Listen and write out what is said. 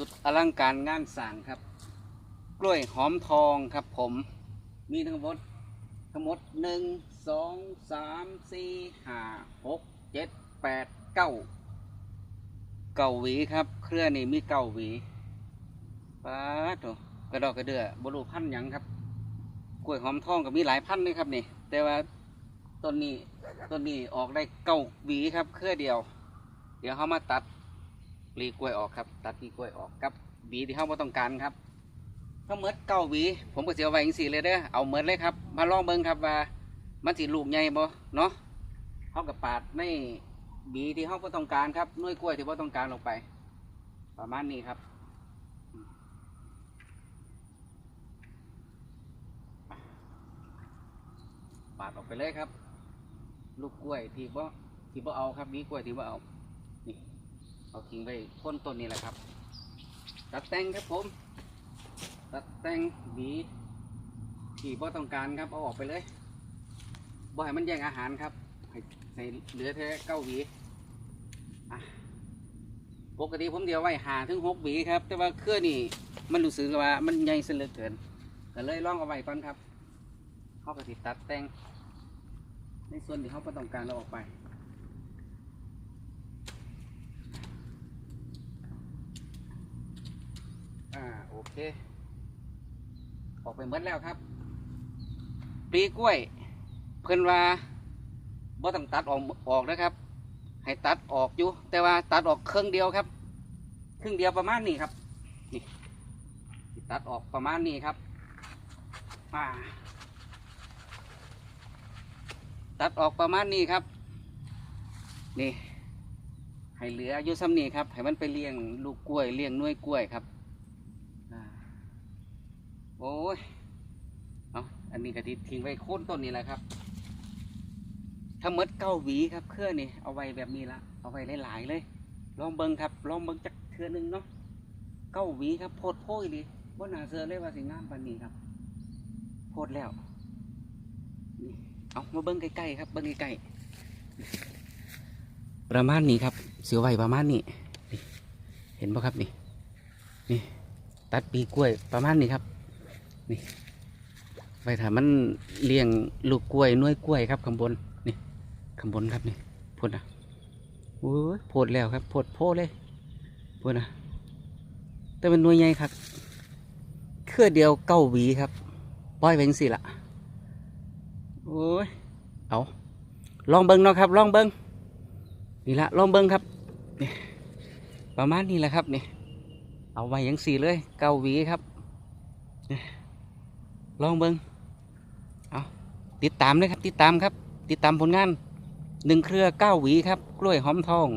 สุดอลังการงานสางครับ กล้วยหอมทองครับผมมีทั้งหมดทั้งหมดหนึ่งสองสามสี่ห้าหกเจ็ดแปดเก้าเก้าหวีครับ เครือนี่มีเก้าหวีป้าดโถกระดอกกระเดือบรูพันธุ์ยังครับ กล้วยหอมทองก็มีหลายพันธุ์เลยครับนี่ แต่ว่าต้นนี้ต้นนี้ออกได้เก้าหวีครับ เครือเดียว เดี๋ยวเขามาตัด ปลีกล้วยออกครับ ตัดปลีกล้วยออกกับหวีที่เขาไม่ต้องการครับถ้าเมดเก้าหวีผมก็เสียไว้อย่างสี่เลยเด้อเอาเมดเลยครับ มาลองเบิ่งครับว่ามันสิลูกใหญ่บ่เนาะเขากับปาดในหวีที่เขาไม่ต้องการครับน้วยกล้วยที่เขาต้องการลงไป ประมาณนี้ครับปาดออกไปเลยครับ ลูกกล้วยที่บ่ที่บ่เอาครับหวีกล้วยที่บ่เอา เอาทิ้งไว้พ้นต้นนี่แหละครับ ตัดแต่งครับผม ตัดแต่งหวีที่บ่ต้องการครับเอาออกไปเลยบ่ให้มันแย่งอาหารครับให้ให้เหลือแค่เก้าหวีปกติผมเดียวไว้หาถึงหกหวีครับ แต่ว่าเครื่อนี่มันรู้สึกว่ามันใหญ่เสลือเกินก็เลยลองเอาไว้ก่อนครับเขาก็สิตัดแต่งในส่วนที่เขาต้องการเราออกไป อ่าโอเค ออกไปหมดแล้วครับ ปลีกล้วย เพิ่นว่าบ่ต้องตัดออกออกนะครับ ให้ตัดออกอยู่ แต่ว่าตัดออกครึ่งเดียวครับ ครึ่งเดียวประมาณนี้ครับ นี่ตัดออกประมาณนี้ครับอ่าตัดออกประมาณนี้ครับ นี่ให้เหลืออยู่ซ้ำนี้ครับ ให้มันไปเลี้ยงลูกกล้วยเลี้ยงน้วยกล้วยครับ โอ้ยเอาอันนี้ก็ทิทิ้งไว้โค่นต้นนี่แหละครับถ้าหมดเก้าหวีครับเครื่อนี่เอาไว้แบบนี้ละเอาไว้หลายๆเลย ลองเบิ้งครับ ลองเบิ้งจักเทือหนึงเนาะเก้าหวีครับโพดโพยดิว่านาเสือเลยว่าสิงามปานนี้ครับโพดแล้วนี่เอามาเบิ้งใกล้ๆครับเบิ้งใกล้ๆประมาณนี้ครับ เสือไว้ประมาณนี้เห็นปะครับนี่นี่ ตัดปีกล้วยประมาณนี้ครับ นี่ไว้ถ้ามันเลี้ยงลูกกล้วยน้วยกล้วยครับข้างบนนี่ข้างบนครับนี่พูดนะโอ้ยโพดแล้วครับโพดโพดเลยพูดนะแต่เป็นน่วยใหญ่ครับเครือเดียวเก้าหวีครับปล่อยไปจังสิละโอ้ยเอาลองเบิ้งเนาะครับลองเบิ้งนี่ละลองเบิ้งครับนี่ประมาณนี้แหละครับนี่เอาไว้ยังสี่เลยเก้าหวีครับนี่ ลองเบิงเอาติดตามเลยครับ ติดตามครับ ติดตามผลงานหนึ่งเครือเก้าหวีครับ กล้วยหอมทอง